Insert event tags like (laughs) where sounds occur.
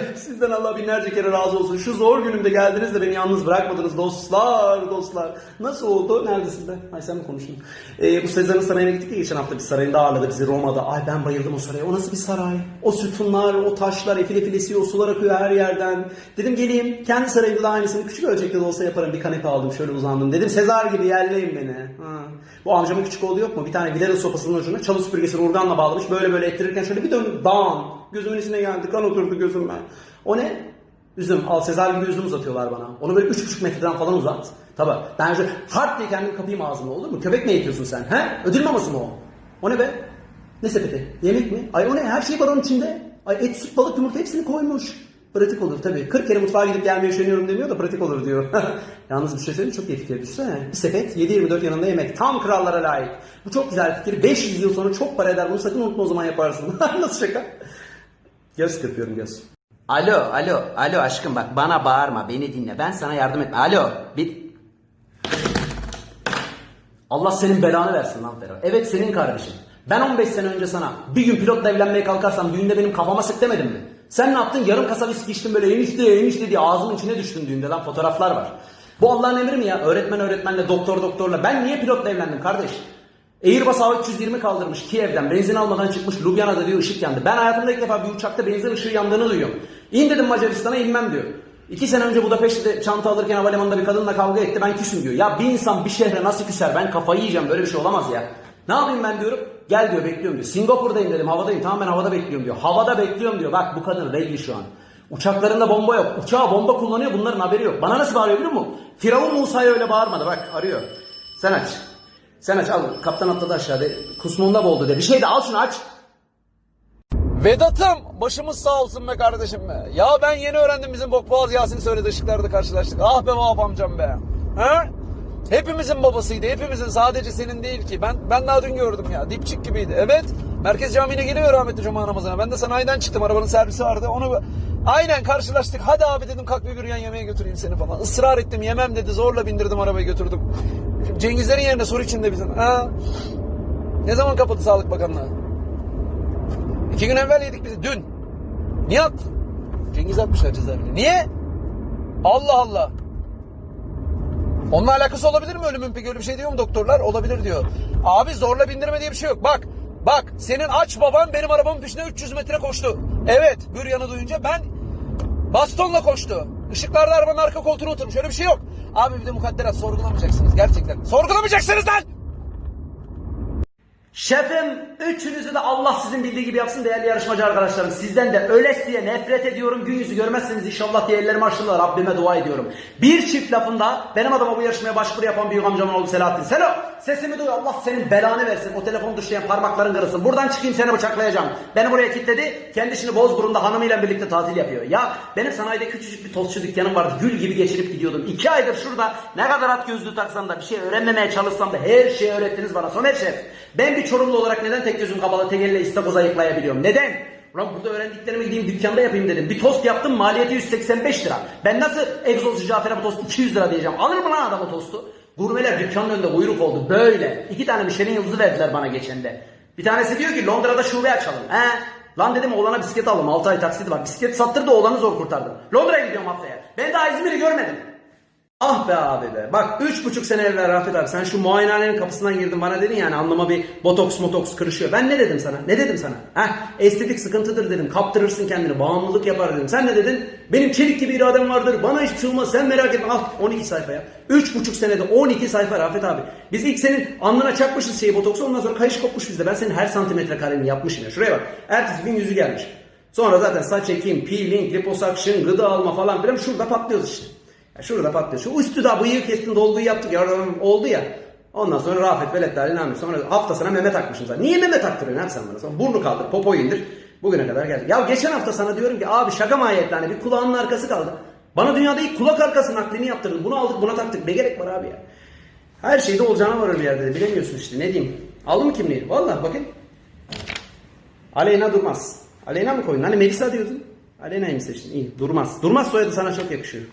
(laughs) Sizden Allah binlerce kere razı olsun. Şu zor günümde geldiniz de beni yalnız bırakmadınız dostlar, dostlar. Nasıl oldu? Neredesin be? Ay sen mi konuştun? Ee, bu Sezar'ın sarayına gittik ya geçen hafta bir sarayında ağırladı bizi Roma'da. Ay ben bayıldım o saraya. O nasıl bir saray? O sütunlar, o taşlar, efil efil esiyor, sular akıyor her yerden. Dedim geleyim, kendi sarayımda da aynısını küçük ölçekte de olsa yaparım. Bir kanepe aldım, şöyle uzandım. Dedim Sezar gibi yerleyin beni. Ha. Bu amcamın küçük oğlu yok mu? Bir tane bilardo sopasının ucuna çalı süpürgesini urganla bağlamış. Böyle böyle ettirirken şöyle bir döndüm. Dağın. Gözümün içine geldi. Kan oturdu gözüme. O ne? Üzüm. Al Sezar gibi üzüm uzatıyorlar bana. Onu böyle üç buçuk metreden falan uzat. Tabi. Ben şöyle hart diye kendimi kapayım ağzıma olur mu? Köpek mi eğitiyorsun sen? He? Ödül maması mı o? O ne be? Ne sepeti? Yemek mi? Ay o ne? Her şey var onun içinde. Ay et, süt, balık, yumurta hepsini koymuş. Pratik olur tabii. 40 kere mutfağa gidip gelmeye üşeniyorum demiyor da pratik olur diyor. (laughs) Yalnız bir şey söyleyeyim çok iyi fikir. Düşünsene. Bir sepet 7-24 yanında yemek. Tam krallara layık. Bu çok güzel fikir. 500 yıl sonra çok para eder. Bunu sakın unutma o zaman yaparsın. (laughs) Nasıl şaka? Göz kırpıyorum göz. Alo, alo, alo aşkım bak bana bağırma, beni dinle. Ben sana yardım etme. Alo, bir... Allah senin belanı versin lan Ferhat. Evet senin kardeşin. Ben 15 sene önce sana bir gün pilotla evlenmeye kalkarsam düğünde benim kafama sık demedim mi? Sen ne yaptın? Yarım kasa viski içtin böyle enişte enişte diye ağzımın içine düştün düğünde lan fotoğraflar var. Bu Allah'ın emri mi ya? Öğretmen öğretmenle doktor doktorla. Ben niye pilotla evlendim kardeş? Airbus A320 kaldırmış Kiev'den benzin almadan çıkmış Ljubljana'da diyor ışık yandı. Ben hayatımda ilk defa bir uçakta benzin ışığı yandığını duyuyorum. İn dedim Macaristan'a inmem diyor. İki sene önce Budapeşte'de çanta alırken havalimanında bir kadınla kavga etti ben küsüm diyor. Ya bir insan bir şehre nasıl küser ben kafayı yiyeceğim böyle bir şey olamaz ya. Ne yapayım ben diyorum. Gel diyor bekliyorum diyor. Singapur'dayım dedim havadayım tamam ben havada bekliyorum diyor. Havada bekliyorum diyor. Bak bu kadın regli şu an. Uçaklarında bomba yok. Uçağa bomba kullanıyor bunların haberi yok. Bana nasıl bağırıyor biliyor musun? Firavun Musa'ya öyle bağırmadı bak arıyor. Sen aç. Sen aç al. Kaptan atladı aşağıda. Kusmunda boğuldu de. Bir şey de al şunu aç. Vedat'ım başımız sağ olsun be kardeşim be. Ya ben yeni öğrendim bizim Bokboğaz Yasin söyledi ışıklarda karşılaştık. Ah be Vahap amcam be. Ha? Hepimizin babasıydı. Hepimizin sadece senin değil ki. Ben ben daha dün gördüm ya. Dipçik gibiydi. Evet. Merkez Camii'ne geliyor rahmetli Cuma namazına. Ben de sanayiden çıktım. Arabanın servisi vardı. Onu aynen karşılaştık. Hadi abi dedim kalk bir büryan yemeğe götüreyim seni falan. Israr ettim yemem dedi. Zorla bindirdim arabayı götürdüm. Cengizlerin yerine soru içinde bizim. Ha? Ne zaman kapadı Sağlık Bakanlığı? İki gün evvel yedik biz. Dün. Nihat. Cengiz atmışlar cezaevine. Niye? Allah Allah. Onunla alakası olabilir mi ölümün peki öyle bir şey diyor mu doktorlar? Olabilir diyor. Abi zorla bindirme diye bir şey yok. Bak bak senin aç baban benim arabamın peşine 300 metre koştu. Evet büryanı duyunca ben bastonla koştu. Işıklarda arabanın arka koltuğuna oturmuş. Öyle bir şey yok. Abi bir de mukadderat sorgulamayacaksınız gerçekten. Sorgulamayacaksınız lan! Şefim üçünüzü de Allah sizin bildiği gibi yapsın değerli yarışmacı arkadaşlarım. Sizden de ölesiye nefret ediyorum. Gün yüzü görmezseniz inşallah diye ellerimi Rabbime dua ediyorum. Bir çift lafında benim adıma bu yarışmaya başvuru yapan büyük amcamın oğlu Selahattin. Selo sesimi duy Allah senin belanı versin. O telefonu düşleyen parmakların kırılsın. Buradan çıkayım seni bıçaklayacağım. Beni buraya kilitledi. Kendi işini Bozburun'da hanımıyla birlikte tatil yapıyor. Ya benim sanayide küçücük bir tostçu dükkanım vardı. Gül gibi geçirip gidiyordum. İki aydır şurada ne kadar at gözlüğü taksam da bir şey öğrenmemeye çalışsam da her şeyi öğrettiniz bana. Soner Şef ben bir Çorumlu olarak neden tek gözüm kapalı tek elle istakoz ayıklayabiliyorum? Neden? Ulan burada öğrendiklerimi gideyim dükkanda yapayım dedim. Bir tost yaptım maliyeti 185 lira. Ben nasıl egzoz Cafer'e bu tost 200 lira diyeceğim. Alır mı lan adam o tostu? Gurmeler dükkanın önünde buyruk oldu. Böyle. İki tane Michelin yıldızı verdiler bana geçen de. Bir tanesi diyor ki Londra'da şube açalım. He? Lan dedim oğlana bisiklet aldım. 6 ay taksidi var. Bisiklet sattırdı oğlanı zor kurtardım. Londra'ya gidiyorum haftaya. Ben daha İzmir'i görmedim. Ah be abi be. Bak üç buçuk sene evvel Rafet abi sen şu muayenehanenin kapısından girdin bana dedin yani anlama bir botoks motoks kırışıyor. Ben ne dedim sana? Ne dedim sana? Heh estetik sıkıntıdır dedim. Kaptırırsın kendini. Bağımlılık yapar dedim. Sen ne dedin? Benim çelik gibi iradem vardır. Bana hiçbir şey. Sen merak etme. Al 12 sayfa ya. Üç buçuk senede 12 sayfa Rafet abi. Biz ilk senin alnına çakmışız şeyi botoksu ondan sonra kayış kopmuş bizde. Ben senin her santimetre kareni yapmışım ya. Şuraya bak. Ertesi gün yüzü gelmiş. Sonra zaten saç ekim, peeling, liposuction, gıda alma falan filan şurada patlıyoruz işte. Şurada patlıyor. Şu üstü de bıyığı kestin dolguyu yaptık ya oldu ya. Ondan sonra Rafet Veletler inanmıyor. Sonra hafta sana meme takmışsın zaten. Niye meme taktırıyorsun abi sen bana? Sonra burnu kaldır, popoyu indir. Bugüne kadar geldik. Ya geçen hafta sana diyorum ki abi şaka mahiyetli hani bir kulağının arkası kaldı. Bana dünyada ilk kulak arkası naklini yaptırdın. Bunu aldık buna taktık. Ne gerek var abi ya? Her şeyde olacağına varır bir yerde. Bilemiyorsun işte ne diyeyim. Aldın mı kimliği? Vallahi bakın. Aleyna Durmaz. Aleyna mı koydun? Hani Melisa diyordun. Aleyna'yı mı seçtin? İyi. Durmaz. Durmaz soyadı sana çok yakışıyor.